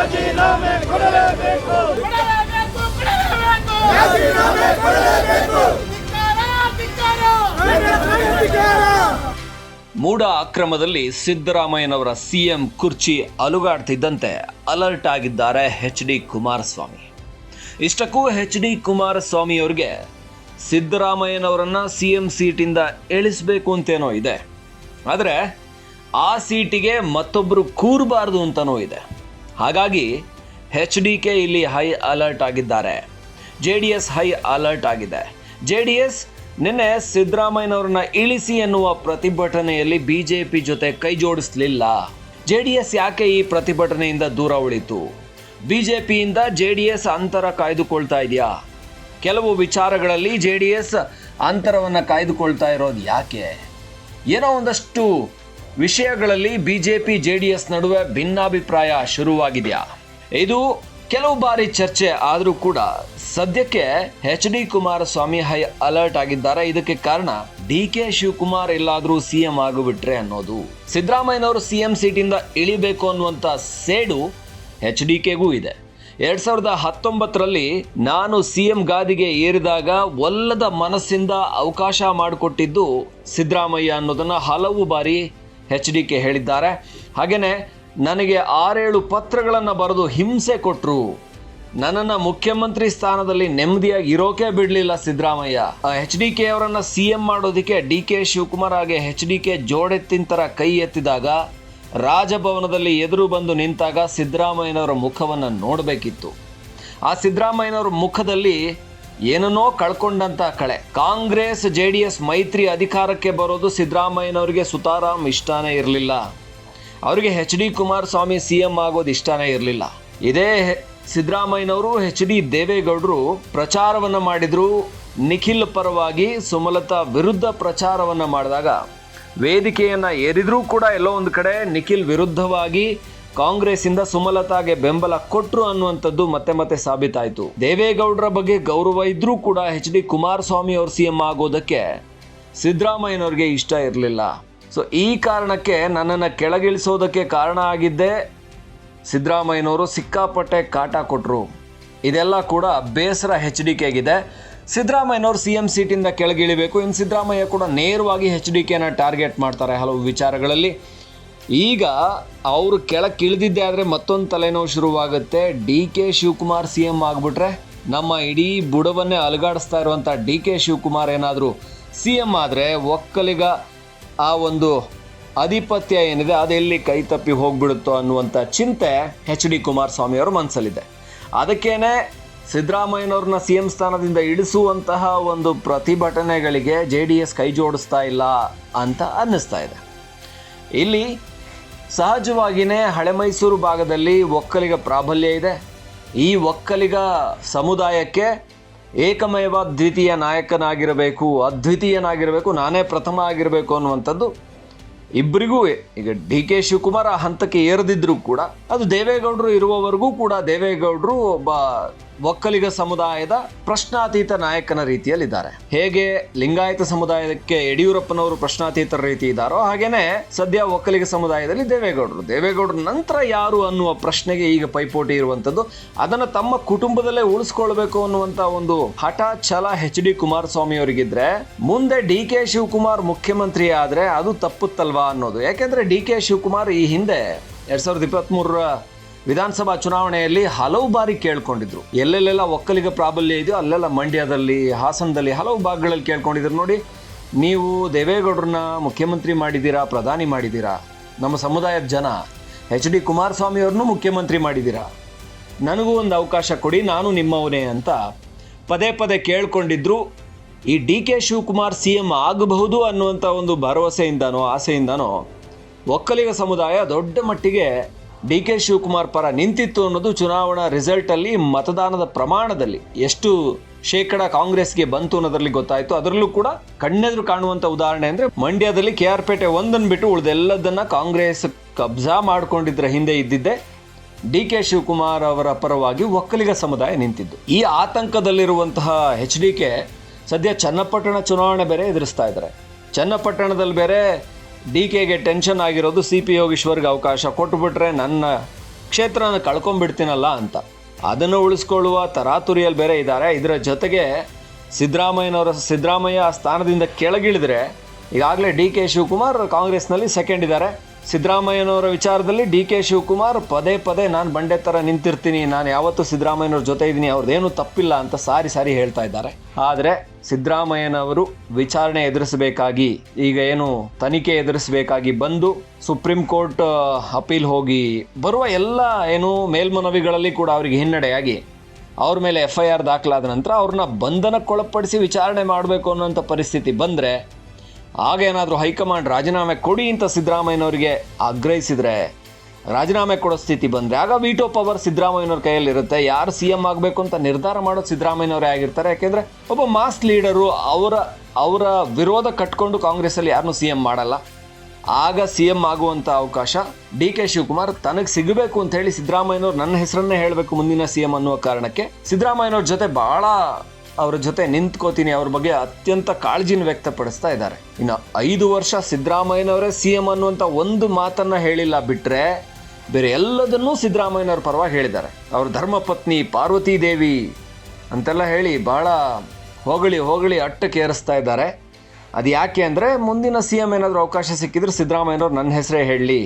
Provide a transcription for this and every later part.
ರಾಜೀನಾಮೆ ಕೊಡಲೇಬೇಕು ಕೊಡಲೇಬೇಕು. ಮೂಡ ಅಕ್ರಮದಲ್ಲಿ ಸಿದ್ದರಾಮಯ್ಯನವರ ಸಿಎಂ ಕುರ್ಚಿ ಅಲುಗಾಡ್ತಿದ್ದಂತೆ ಅಲರ್ಟ್ ಆಗಿದ್ದಾರೆ ಎಚ್ ಡಿ ಕುಮಾರಸ್ವಾಮಿ. ಇಷ್ಟಕ್ಕೂ ಎಚ್ ಡಿ ಕುಮಾರಸ್ವಾಮಿ ಅವರಿಗೆ ಸಿದ್ದರಾಮಯ್ಯನವರನ್ನ ಸಿಎಂ ಸೀಟಿಂದ ಇಳಿಸ್ಬೇಕು ಅಂತೇನೋ ಇದೆ. ಆದರೆ ಆ ಸೀಟಿಗೆ ಮತ್ತೊಬ್ಬರು ಕೂರಬಾರ್ದು ಅಂತನೋ ಇದೆ. ಹಾಗಾಗಿ ಹೆಚ್ ಡಿ ಕೆ ಇಲ್ಲಿ ಹೈ ಅಲರ್ಟ್ ಆಗಿದ್ದಾರೆ. J D S high alert ಆಗಿದೆ. ಜೆ ಡಿ ಎಸ್ ನಿನ್ನೆ ಸಿದ್ದರಾಮಯ್ಯನವ್ರನ್ನ ಇಳಿಸಿ ಎನ್ನುವ ಪ್ರತಿಭಟನೆಯಲ್ಲಿ ಬಿಜೆಪಿ ಜೊತೆ ಕೈ ಜೋಡಿಸಲಿಲ್ಲ. ಜೆ ಡಿ ಎಸ್ ಯಾಕೆ ಈ ಪ್ರತಿಭಟನೆಯಿಂದ ದೂರ ಉಳಿತು? ಬಿಜೆಪಿಯಿಂದ ಜೆ ಡಿ ಎಸ್ ಅಂತರ ಕಾಯ್ದುಕೊಳ್ತಾ ಇದೆಯಾ? ಕೆಲವು ವಿಚಾರಗಳಲ್ಲಿ ಜೆ ಡಿ ಎಸ್ ಅಂತರವನ್ನು ಕಾಯ್ದುಕೊಳ್ತಾ ಇರೋದು ಯಾಕೆ? ಏನೋ ಒಂದಷ್ಟು ವಿಷಯಗಳಲ್ಲಿ ಬಿಜೆಪಿ ಜೆ ಡಿ ಎಸ್ ನಡುವೆ ಭಿನ್ನಾಭಿಪ್ರಾಯ ಶುರುವಾಗಿದೆಯಾ? ಇದು ಕೆಲವು ಬಾರಿ ಚರ್ಚೆ ಆದರೂ ಕೂಡ ಸದ್ಯಕ್ಕೆ H D Kumaraswamy high alert ಆಗಿದ್ದಾರೆ. ಇದಕ್ಕೆ ಕಾರಣ ಡಿ ಕೆ ಶಿವಕುಮಾರ್ ಎಲ್ಲಾದರೂ ಸಿ ಎಂ ಆಗಿಬಿಟ್ರೆ ಅನ್ನೋದು. ಸಿದ್ದರಾಮಯ್ಯನವರು ಸಿ ಎಂ ಸೀಟಿಂದ ಇಳಿಬೇಕು ಅನ್ನುವಂಥ ಸೇಡು ಎಚ್ ಡಿ ಕೆಗೂ ಇದೆ. ಎರಡ್ ಸಾವಿರದ ಹತ್ತೊಂಬತ್ತರಲ್ಲಿ ನಾನು ಸಿ ಎಂ ಗಾದಿಗೆ ಏರಿದಾಗ ಒಲ್ಲದ ಮನಸ್ಸಿಂದ ಅವಕಾಶ ಮಾಡಿಕೊಟ್ಟಿದ್ದು ಸಿದ್ದರಾಮಯ್ಯ ಅನ್ನೋದನ್ನ ಹಲವು ಬಾರಿ ಎಚ್ ಡಿ ಕೆ ಹೇಳಿದ್ದಾರೆ. ಹಾಗೆಯೇ ನನಗೆ ಆರೇಳು ಪತ್ರಗಳನ್ನು ಬರೆದು ಹಿಂಸೆ ಕೊಟ್ಟರು ನನ್ನನ್ನು ಮುಖ್ಯಮಂತ್ರಿ ಸ್ಥಾನದಲ್ಲಿ ನೆಮ್ಮದಿಯಾಗಿ ಇರೋಕೆ ಬಿಡಲಿಲ್ಲ ಸಿದ್ದರಾಮಯ್ಯ. ಎಚ್ ಡಿ ಕೆ ಅವರನ್ನು ಸಿ ಎಂ ಮಾಡೋದಕ್ಕೆ ಡಿ ಕೆ ಶಿವಕುಮಾರ್ ಹಾಗೆ ಎಚ್ ಡಿ ಕೆ ಜೋಡೆತ್ತಿನ ಥರ ಕೈ ಎತ್ತಿದಾಗ ರಾಜಭವನದಲ್ಲಿ ಎದುರು ಬಂದು ನಿಂತಾಗ ಸಿದ್ದರಾಮಯ್ಯನವರ ಮುಖವನ್ನು ನೋಡಬೇಕಿತ್ತು. ಆ ಸಿದ್ದರಾಮಯ್ಯನವರ ಮುಖದಲ್ಲಿ ಏನನ್ನೋ ಕಳ್ಕೊಂಡಂತ ಕಳೆ. ಕಾಂಗ್ರೆಸ್ ಜೆ ಡಿ ಎಸ್ ಮೈತ್ರಿ ಅಧಿಕಾರಕ್ಕೆ ಬರೋದು ಸಿದ್ದರಾಮಯ್ಯನವರಿಗೆ ಸುತಾರಾಮ್ ಇಷ್ಟಾನೇ ಇರಲಿಲ್ಲ. ಅವರಿಗೆ H D Kumaraswamy C M ಆಗೋದು ಇಷ್ಟಾನೇ ಇರಲಿಲ್ಲ. ಇದೇ ಸಿದ್ದರಾಮಯ್ಯನವರು ಎಚ್ ಡಿ ದೇವೇಗೌಡರು ಪ್ರಚಾರವನ್ನು ಮಾಡಿದ್ರು. ನಿಖಿಲ್ ಪರವಾಗಿ ಸುಮಲತಾ ವಿರುದ್ಧ ಪ್ರಚಾರವನ್ನು ಮಾಡಿದಾಗ ವೇದಿಕೆಯನ್ನು ಏರಿದ್ರೂ ಕೂಡ ಎಲ್ಲೋ ಒಂದು ಕಡೆ ನಿಖಿಲ್ ವಿರುದ್ಧವಾಗಿ ಕಾಂಗ್ರೆಸ್ಸಿಂದ ಸುಮಲತಾಗೆ ಬೆಂಬಲ ಕೊಟ್ರು ಅನ್ನುವಂಥದ್ದು ಮತ್ತೆ ಮತ್ತೆ ಸಾಬೀತಾಯಿತು. ದೇವೇಗೌಡರ ಬಗ್ಗೆ ಗೌರವ ಇದ್ರೂ ಕೂಡ ಎಚ್ ಡಿ ಕುಮಾರಸ್ವಾಮಿ ಅವರು ಸಿ ಎಂ ಆಗೋದಕ್ಕೆ ಸಿದ್ದರಾಮಯ್ಯನವ್ರಿಗೆ ಇಷ್ಟ ಇರಲಿಲ್ಲ. ಸೊ ಈ ಕಾರಣಕ್ಕೆ ನನ್ನನ್ನು ಕೆಳಗಿಳಿಸೋದಕ್ಕೆ ಕಾರಣ ಆಗಿದ್ದೇ ಸಿದ್ದರಾಮಯ್ಯನವರು ಸಿಕ್ಕಾಪಟ್ಟೆ ಕಾಟ ಕೊಟ್ಟರು ಇದೆಲ್ಲ ಕೂಡ ಬೇಸರ ಹೆಚ್ ಡಿ ಕೆಗಿದೆ. ಸಿದ್ದರಾಮಯ್ಯನವರು ಸಿ ಎಂ ಸೀಟಿಂದ ಕೆಳಗಿಳಿಬೇಕು. ಇನ್ನು ಸಿದ್ದರಾಮಯ್ಯ ಕೂಡ ನೇರವಾಗಿ ಹೆಚ್ ಡಿ ಕೆನ ಟಾರ್ಗೆಟ್ ಮಾಡ್ತಾರೆ ಹಲವು ವಿಚಾರಗಳಲ್ಲಿ. ಈಗ ಅವರು ಕೆಳಕ್ಕೆ ಇಳಿದಿದ್ದೆ ಆದರೆ ಮತ್ತೊಂದು ತಲೆನೋವು ಶುರುವಾಗುತ್ತೆ. D K Shivakumar C M ಆಗಿಬಿಟ್ರೆ ನಮ್ಮ ಇಡೀ ಬುಡವನ್ನೇ ಅಲುಗಾಡಿಸ್ತಾ ಇರುವಂಥ ಡಿ ಕೆ ಶಿವಕುಮಾರ್ ಏನಾದರೂ ಸಿ ಎಂ ಆದರೆ ಒಕ್ಕಲಿಗ ಆ ಒಂದು ಆಧಿಪತ್ಯ ಏನಿದೆ ಅದೆಲ್ಲಿ ಕೈ ತಪ್ಪಿ ಹೋಗ್ಬಿಡುತ್ತೋ ಅನ್ನುವಂಥ ಚಿಂತೆ ಎಚ್ ಡಿ ಕುಮಾರಸ್ವಾಮಿ ಅವರ ಮನಸ್ಸಲ್ಲಿದೆ ಅದಕ್ಕೇನೆ ಸಿದ್ದರಾಮಯ್ಯನವ್ರನ್ನ ಸಿ ಎಂ ಸ್ಥಾನದಿಂದ ಇಳಿಸುವಂತಹ ಒಂದು ಪ್ರತಿಭಟನೆಗಳಿಗೆ ಜೆ ಡಿ ಎಸ್ ಕೈ ಜೋಡಿಸ್ತಾ ಇಲ್ಲ ಅಂತ ಅನ್ನಿಸ್ತಾ ಇದೆ. ಇಲ್ಲಿ ಸಹಜವಾಗಿಯೇ ಹಳೆ ಮೈಸೂರು ಭಾಗದಲ್ಲಿ ಒಕ್ಕಲಿಗ ಪ್ರಾಬಲ್ಯ ಇದೆ. ಈ ಒಕ್ಕಲಿಗ ಸಮುದಾಯಕ್ಕೆ ಏಕಮೇವ ದ್ವಿತೀಯ ನಾಯಕನಾಗಿರಬೇಕು, ಅದ್ವಿತೀಯನಾಗಿರಬೇಕು, ನಾನೇ ಪ್ರಥಮ ಆಗಿರಬೇಕು ಅನ್ನುವಂಥದ್ದು ಇಬ್ಬರಿಗೂ ಈಗ ಡಿ ಕೆ ಶಿವಕುಮಾರ್ ಆ ಹಂತಕ್ಕೆ ಏರದಿದ್ದರೂ ಕೂಡ, ಅದು ದೇವೇಗೌಡರು ಇರುವವರೆಗೂ ಕೂಡ ದೇವೇಗೌಡರು ಒಬ್ಬ ಒಕ್ಕಲಿಗ ಸಮುದಾಯದ ಪ್ರಶ್ನಾತೀತ ನಾಯಕನ ರೀತಿಯಲ್ಲಿದ್ದಾರೆ. ಹೇಗೆ ಲಿಂಗಾಯತ ಸಮುದಾಯಕ್ಕೆ ಯಡಿಯೂರಪ್ಪನವರು ಪ್ರಶ್ನಾತೀತರ ರೀತಿ ಇದ್ದಾರೋ ಹಾಗೇನೆ ಸದ್ಯ ಒಕ್ಕಲಿಗ ಸಮುದಾಯದಲ್ಲಿ ದೇವೇಗೌಡರು. ದೇವೇಗೌಡರ ನಂತರ ಯಾರು ಅನ್ನುವ ಪ್ರಶ್ನೆಗೆ ಈಗ ಪೈಪೋಟಿ ಇರುವಂಥದ್ದು. ಅದನ್ನು ತಮ್ಮ ಕುಟುಂಬದಲ್ಲೇ ಉಳಿಸ್ಕೊಳ್ಬೇಕು ಅನ್ನುವಂಥ ಒಂದು ಹಠ ಛಲ ಎಚ್ ಡಿ ಕುಮಾರಸ್ವಾಮಿ ಅವರಿಗಿದ್ರೆ, ಮುಂದೆ ಡಿ ಕೆ ಶಿವಕುಮಾರ್ ಮುಖ್ಯಮಂತ್ರಿ ಆದ್ರೆ ಅದು ತಪ್ಪುತ್ತಲ್ವಾ ಅನ್ನೋದು. ಯಾಕೆಂದ್ರೆ ಡಿ ಕೆ ಶಿವಕುಮಾರ್ ಈ ಹಿಂದೆ ಎರಡ್ ಸಾವಿರದ ಇಪ್ಪತ್ತ್ಮೂರರ ವಿಧಾನಸಭಾ ಚುನಾವಣೆಯಲ್ಲಿ ಹಲವು ಬಾರಿ ಕೇಳ್ಕೊಂಡಿದ್ರು. ಎಲ್ಲೆಲ್ಲೆಲ್ಲ ಒಕ್ಕಲಿಗ ಪ್ರಾಬಲ್ಯ ಇದೆಯೋ ಅಲ್ಲೆಲ್ಲ ಮಂಡ್ಯದಲ್ಲಿ, ಹಾಸನದಲ್ಲಿ ಹಲವು ಭಾಗಗಳಲ್ಲಿ ಕೇಳ್ಕೊಂಡಿದ್ರು. ನೋಡಿ, ನೀವು ದೇವೇಗೌಡರನ್ನ ಮುಖ್ಯಮಂತ್ರಿ ಮಾಡಿದ್ದೀರಾ, ಪ್ರಧಾನಿ ಮಾಡಿದ್ದೀರಾ? ನಮ್ಮ ಸಮುದಾಯದ ಜನ, ಎಚ್ ಡಿ ಕುಮಾರಸ್ವಾಮಿ ಅವ್ರನ್ನೂ ಮುಖ್ಯಮಂತ್ರಿ ಮಾಡಿದ್ದೀರಾ? ನನಗೂ ಒಂದು ಅವಕಾಶ ಕೊಡಿ, ನಾನು ನಿಮ್ಮವನೇ ಅಂತ ಪದೇ ಪದೇ ಕೇಳ್ಕೊಂಡಿದ್ರು. ಈ D K Shivakumar C M ಆಗಬಹುದು ಅನ್ನುವಂಥ ಒಂದು ಭರವಸೆಯಿಂದನೋ, ಆಸೆಯಿಂದನೋ, ಒಕ್ಕಲಿಗ ಸಮುದಾಯ ದೊಡ್ಡ ಮಟ್ಟಿಗೆ ಡಿ ಕೆ ಶಿವಕುಮಾರ್ ಪರ ನಿಂತಿತ್ತು ಅನ್ನೋದು ಚುನಾವಣಾ ರಿಸಲ್ಟಲ್ಲಿ ಮತದಾನದ ಪ್ರಮಾಣದಲ್ಲಿ ಎಷ್ಟು ಶೇಕಡ ಕಾಂಗ್ರೆಸ್ಗೆ ಬಂತು ಅನ್ನೋದ್ರಲ್ಲಿ ಗೊತ್ತಾಯಿತು. ಅದರಲ್ಲೂ ಕೂಡ ಕಣ್ಣೆದುರು ಕಾಣುವಂಥ ಉದಾಹರಣೆ ಅಂದರೆ ಮಂಡ್ಯದಲ್ಲಿ ಕೆ ಆರ್ ಪೇಟೆ ಒಂದನ್ನು ಬಿಟ್ಟು ಉಳಿದೆಲ್ಲದನ್ನ ಕಾಂಗ್ರೆಸ್ ಕಬ್ಜಾ ಮಾಡ್ಕೊಂಡಿದ್ರ ಹಿಂದೆ ಇದ್ದಿದ್ದೆ ಡಿ ಕೆ ಶಿವಕುಮಾರ್ ಅವರ ಪರವಾಗಿ ಒಕ್ಕಲಿಗ ಸಮುದಾಯ ನಿಂತಿದ್ದು. ಈ ಆತಂಕದಲ್ಲಿರುವಂತಹ ಎಚ್ ಡಿ ಕೆ ಸದ್ಯ ಚನ್ನಪಟ್ಟಣ ಚುನಾವಣೆ ಬೇರೆ ಎದುರಿಸ್ತಾ ಇದ್ದಾರೆ. ಚನ್ನಪಟ್ಟಣದಲ್ಲಿ ಬೇರೆ ಡಿ ಕೆಗೆ ಟೆನ್ಷನ್ ಆಗಿರೋದು ಸಿ ಪಿ ಯೋಗೀಶ್ವರ್ಗೆ ಅವಕಾಶ ಕೊಟ್ಟುಬಿಟ್ರೆ ನನ್ನ ಕ್ಷೇತ್ರನ ಕಳ್ಕೊಂಡ್ಬಿಡ್ತೀನಲ್ಲ ಅಂತ. ಅದನ್ನು ಉಳಿಸ್ಕೊಳ್ಳುವ ತರಾತುರಿಯಲ್ಲಿ ಬೇರೆ ಇದ್ದಾರೆ. ಇದರ ಜೊತೆಗೆ ಸಿದ್ದರಾಮಯ್ಯನವರ ಸಿದ್ದರಾಮಯ್ಯ ಸ್ಥಾನದಿಂದ ಕೆಳಗಿಳಿದ್ರೆ ಈಗಾಗಲೇ ಡಿ ಕೆ ಶಿವಕುಮಾರ್ ಕಾಂಗ್ರೆಸ್ನಲ್ಲಿ ಸೆಕೆಂಡ್ ಇದ್ದಾರೆ. ಸಿದ್ದರಾಮಯ್ಯನವರ ವಿಚಾರದಲ್ಲಿ ಡಿ ಕೆ ಶಿವಕುಮಾರ್, ಪದೇ ಪದೇ ನಾನು ಬಂಡೆ ಥರ ನಿಂತಿರ್ತೀನಿ, ನಾನು ಯಾವತ್ತೂ ಸಿದ್ದರಾಮಯ್ಯನವ್ರ ಜೊತೆ ಇದ್ದೀನಿ, ಅವ್ರದ್ದೇನು ತಪ್ಪಿಲ್ಲ ಅಂತ ಸಾರಿ ಸಾರಿ ಹೇಳ್ತಾ ಇದ್ದಾರೆ. ಆದರೆ ಸಿದ್ದರಾಮಯ್ಯನವರು ವಿಚಾರಣೆ ಎದುರಿಸಬೇಕಾಗಿ, ಈಗ ಏನು ತನಿಖೆ ಎದುರಿಸಬೇಕಾಗಿ ಬಂದು ಸುಪ್ರೀಂ ಕೋರ್ಟ್ ಅಪೀಲ್ ಹೋಗಿ ಬರುವ ಎಲ್ಲ ಏನು ಮೇಲ್ಮನವಿಗಳಲ್ಲಿ ಕೂಡ ಅವರಿಗೆ ಹಿನ್ನಡೆಯಾಗಿ ಅವ್ರ ಮೇಲೆ ಎಫ್ ಐ ಆರ್ ದಾಖಲಾದ ನಂತರ ಅವ್ರನ್ನ ಬಂಧನಕ್ಕೊಳಪಡಿಸಿ ವಿಚಾರಣೆ ಮಾಡಬೇಕು ಅನ್ನೋಂಥ ಪರಿಸ್ಥಿತಿ ಬಂದರೆ ಆಗೇನಾದರೂ ಹೈಕಮಾಂಡ್ ರಾಜೀನಾಮೆ ಕೊಡಿ ಅಂತ ಸಿದ್ದರಾಮಯ್ಯನವರಿಗೆ ಆಗ್ರಹಿಸಿದರೆ ರಾಜೀನಾಮೆ ಕೊಡೋ ಸ್ಥಿತಿ ಬಂದರೆ, ಆಗ ವಿಟೋ ಪವರ್ ಸಿದ್ದರಾಮಯ್ಯನವ್ರ ಕೈಯಲ್ಲಿರುತ್ತೆ. ಯಾರು ಸಿ ಎಂ ಆಗಬೇಕು ಅಂತ ನಿರ್ಧಾರ ಮಾಡೋದು ಸಿದ್ದರಾಮಯ್ಯನವರೇ ಆಗಿರ್ತಾರೆ. ಯಾಕೆಂದರೆ ಒಬ್ಬ ಮಾಸ್ ಲೀಡರು ಅವರ ಅವರ ವಿರೋಧ ಕಟ್ಕೊಂಡು ಕಾಂಗ್ರೆಸ್ಸಲ್ಲಿ ಯಾರನ್ನೂ ಸಿ ಎಂ ಮಾಡಲ್ಲ. ಆಗ ಸಿ ಎಂ ಆಗುವಂಥ ಅವಕಾಶ ಡಿ ಕೆ ಶಿವಕುಮಾರ್ ತನಗೆ ಸಿಗಬೇಕು ಅಂತ ಹೇಳಿ ಸಿದ್ದರಾಮಯ್ಯನವ್ರು ನನ್ನ ಹೆಸರನ್ನೇ ಹೇಳಬೇಕು ಮುಂದಿನ ಸಿ ಎಂ ಅನ್ನುವ ಕಾರಣಕ್ಕೆ ಸಿದ್ದರಾಮಯ್ಯನವ್ರ ಜೊತೆ ಬಹಳ ಅವ್ರ ಜೊತೆ ನಿಂತ್ಕೋತೀನಿ, ಅವ್ರ ಬಗ್ಗೆ ಅತ್ಯಂತ ಕಾಳಜಿನ ವ್ಯಕ್ತಪಡಿಸ್ತಾ ಇದ್ದಾರೆ. ಇನ್ನು ಐದು ವರ್ಷ ಸಿದ್ದರಾಮಯ್ಯನವರೇ ಸಿ ಎಂ ಅನ್ನುವಂಥ ಒಂದು ಮಾತನ್ನು ಹೇಳಿಲ್ಲ ಬಿಟ್ರೆ ಬೇರೆ ಎಲ್ಲದನ್ನೂ ಸಿದ್ದರಾಮಯ್ಯನವ್ರ ಪರವಾಗಿ ಹೇಳಿದ್ದಾರೆ. ಅವ್ರ ಧರ್ಮಪತ್ನಿ ಪಾರ್ವತಿ ದೇವಿ ಅಂತೆಲ್ಲ ಹೇಳಿ ಬಹಳ ಹೊಗಳಿ ಹೊಗಳಿ ಅಟ್ಟಕ್ಕೆ ಏರಿಸ್ತಾ ಇದ್ದಾರೆ. ಅದು ಯಾಕೆ ಅಂದರೆ ಮುಂದಿನ ಸಿ ಎಂ ಏನಾದರೂ ಅವಕಾಶ ಸಿಕ್ಕಿದ್ರೆ ಸಿದ್ದರಾಮಯ್ಯನವ್ರು ನನ್ನ ಹೆಸರೇ ಹೇಳಲಿ.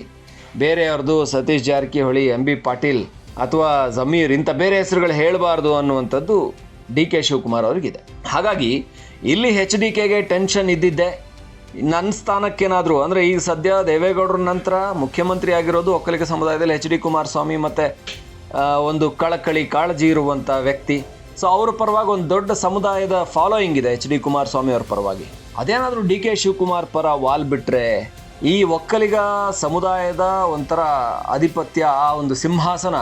ಬೇರೆಯವ್ರದ್ದು ಸತೀಶ್ ಜಾರಕಿಹೊಳಿ, ಎಂ ಬಿ ಪಾಟೀಲ್ ಅಥವಾ ಜಮೀರ್ ಇಂಥ ಬೇರೆ ಹೆಸರುಗಳು ಹೇಳಬಾರ್ದು ಅನ್ನುವಂಥದ್ದು ಡಿ ಕೆ ಶಿವಕುಮಾರ್ ಅವ್ರಿಗಿದೆ. ಹಾಗಾಗಿ ಇಲ್ಲಿ ಹೆಚ್ ಡಿ ಕೆಗೆ ಟೆನ್ಷನ್ ಇದ್ದಿದ್ದೆ. ನನ್ನ ಸ್ಥಾನಕ್ಕೇನಾದರೂ, ಅಂದರೆ ಈಗ ಸದ್ಯ ದೇವೇಗೌಡರ ನಂತರ ಮುಖ್ಯಮಂತ್ರಿ ಆಗಿರೋದು ಒಕ್ಕಲಿಗ ಸಮುದಾಯದಲ್ಲಿ ಎಚ್ ಡಿ ಕುಮಾರಸ್ವಾಮಿ ಮತ್ತು ಒಂದು ಕಳಕಳಿ, ಕಾಳಜಿ ಇರುವಂಥ ವ್ಯಕ್ತಿ. ಸೊ ಅವ್ರ ಪರವಾಗಿ ಒಂದು ದೊಡ್ಡ ಸಮುದಾಯದ ಫಾಲೋಯಿಂಗ್ ಇದೆ ಎಚ್ ಡಿ ಕುಮಾರಸ್ವಾಮಿ ಅವ್ರ ಪರವಾಗಿ. ಅದೇನಾದರೂ ಡಿ ಕೆ ಶಿವಕುಮಾರ್ ಪರ ವಾಲ್ ಬಿಟ್ಟರೆ ಈ ಒಕ್ಕಲಿಗ ಸಮುದಾಯದ ಒಂಥರ ಆಧಿಪತ್ಯ ಆ ಒಂದು ಸಿಂಹಾಸನ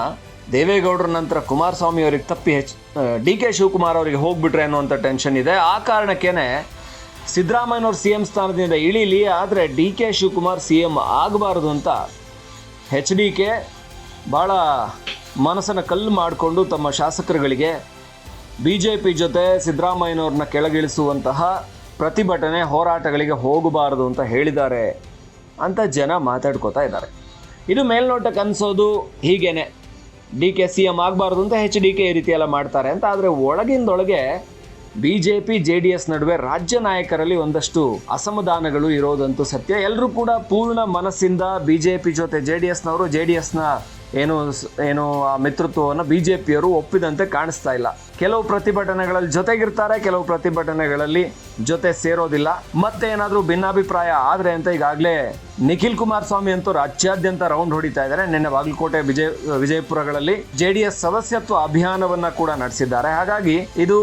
ದೇವೇಗೌಡರ ನಂತರ ಕುಮಾರಸ್ವಾಮಿ ಅವರಿಗೆ ತಪ್ಪಿ ಹೆಚ್ ಡಿ ಕೆ ಶಿವಕುಮಾರ್ ಅವರಿಗೆ ಹೋಗ್ಬಿಟ್ರೆ ಅನ್ನುವಂಥ ಟೆನ್ಷನ್ ಇದೆ. ಆ ಕಾರಣಕ್ಕೇನೆ ಸಿದ್ದರಾಮಯ್ಯನವ್ರು ಸಿ ಎಂ ಸ್ಥಾನದಿಂದ ಇಳೀಲಿ, ಆದರೆ D K Shivakumar C M ಆಗಬಾರ್ದು ಅಂತ ಹೆಚ್ ಡಿ ಕೆ ಭಾಳ ಮನಸ್ಸನ್ನು ಕಲ್ಲು ಮಾಡಿಕೊಂಡು ತಮ್ಮ ಶಾಸಕರುಗಳಿಗೆ ಬಿ ಜೆ ಪಿ ಜೊತೆ ಸಿದ್ದರಾಮಯ್ಯನವ್ರನ್ನ ಕೆಳಗಿಳಿಸುವಂತಹ ಪ್ರತಿಭಟನೆ, ಹೋರಾಟಗಳಿಗೆ ಹೋಗಬಾರದು ಅಂತ ಹೇಳಿದ್ದಾರೆ ಅಂತ ಜನ ಮಾತಾಡ್ಕೋತಾ ಇದ್ದಾರೆ. ಇದು ಮೇಲ್ನೋಟಕ್ಕೆ ಅನಿಸೋದು ಹೀಗೇನೆ. ಡಿ ಕೆ, ಸಿ ಎಂ ಆಗಬಾರ್ದು ಅಂತ ಹೆಚ್ ಡಿ ಕೆ ಈ ರೀತಿ ಮಾಡ್ತಾರೆ ಅಂತ. ಆದರೆ ಒಳಗಿಂದೊಳಗೆ B J P J D S ನಡುವೆ ರಾಜ್ಯ ನಾಯಕರಲ್ಲಿ ಒಂದಷ್ಟು ಅಸಮಾಧಾನಗಳು ಇರೋದಂತೂ ಸತ್ಯ. ಎಲ್ಲರೂ ಕೂಡ ಪೂರ್ಣ ಮನಸ್ಸಿಂದ ಬಿ ಜೆ ಪಿ ಜೊತೆ ಜೆ ಡಿ ಎಸ್ನವರು ಜೆ ಡಿ ಎಸ್ನ ಏನು ಏನು ಆ ಮಿತೃತ್ವವನ್ನು ಬಿ ಜೆ ಪಿಯವರು ಒಪ್ಪಿದಂತೆ ಕಾಣಿಸ್ತಾ ಇಲ್ಲ. ಕೆಲವು ಪ್ರತಿಭಟನೆಗಳಲ್ಲಿ ಜೊತೆಗಿರ್ತಾರೆ, ಕೆಲವು ಪ್ರತಿಭಟನೆಗಳಲ್ಲಿ ಜೊತೆ ಸೇರೋದಿಲ್ಲ. ಮತ್ತೆ ಏನಾದರೂ ಭಿನ್ನಾಭಿಪ್ರಾಯ ಆದರೆ ಅಂತ ಈಗಾಗಲೇ ನಿಖಿಲ್ ಕುಮಾರಸ್ವಾಮಿ ಅಂತೂ ರಾಜ್ಯಾದ್ಯಂತ ರೌಂಡ್ ಹೊಡಿತಾ ಇದ್ದಾರೆ. ನಿನ್ನೆ ಬಾಗಲಕೋಟೆ ವಿಜಯ, ವಿಜಯಪುರಗಳಲ್ಲಿ ಜೆ ಡಿ ಎಸ್ ಸದಸ್ಯತ್ವ ಅಭಿಯಾನವನ್ನ ಕೂಡ ನಡೆಸಿದ್ದಾರೆ. ಹಾಗಾಗಿ ಇದು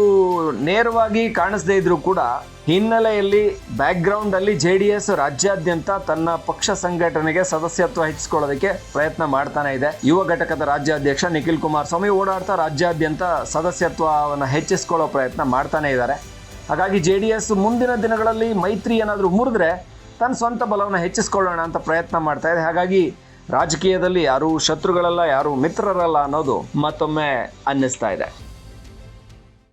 ನೇರವಾಗಿ ಕಾಣಿಸದೇ ಇದ್ರೂ ಕೂಡ ಹಿನ್ನೆಲೆಯಲ್ಲಿ ಬ್ಯಾಕ್ ಗ್ರೌಂಡ್ ಅಲ್ಲಿ ಜೆ ಡಿ ಎಸ್ ರಾಜ್ಯಾದ್ಯಂತ ತನ್ನ ಪಕ್ಷ ಸಂಘಟನೆಗೆ ಸದಸ್ಯತ್ವ ಹೆಚ್ಚಿಸಿಕೊಳ್ಳೋದಕ್ಕೆ ಪ್ರಯತ್ನ ಮಾಡ್ತಾನೆ ಇದೆ. ಯುವ ಘಟಕದ ರಾಜ್ಯಾಧ್ಯಕ್ಷ ನಿಖಿಲ್ ಕುಮಾರಸ್ವಾಮಿ ಓಡಾಡ್ತಾ ರಾಜ್ಯಾದ್ಯಂತ ಸದಸ್ಯತ್ವವನ್ನು ಹೆಚ್ಚಿಸಿಕೊಳ್ಳೋ ಪ್ರಯತ್ನ ಮಾಡ್ತಾನೆ ಇದ್ದಾರೆ. ಹಾಗಾಗಿ ಜೆ ಡಿ ಎಸ್ ಮುಂದಿನ ದಿನಗಳಲ್ಲಿ ಮೈತ್ರಿ ಏನಾದರೂ ಮುರಿದ್ರೆ ತನ್ನ ಸ್ವಂತ ಬಲವನ್ನು ಹೆಚ್ಚಿಸ್ಕೊಳ್ಳೋಣ ಅಂತ ಪ್ರಯತ್ನ ಮಾಡ್ತಾ ಇದೆ. ಹಾಗಾಗಿ ರಾಜಕೀಯದಲ್ಲಿ ಯಾರು ಶತ್ರುಗಳಲ್ಲ, ಯಾರು ಮಿತ್ರರಲ್ಲ ಅನ್ನೋದು ಮತ್ತೊಮ್ಮೆ ಅನ್ನಿಸ್ತಾ ಇದೆ.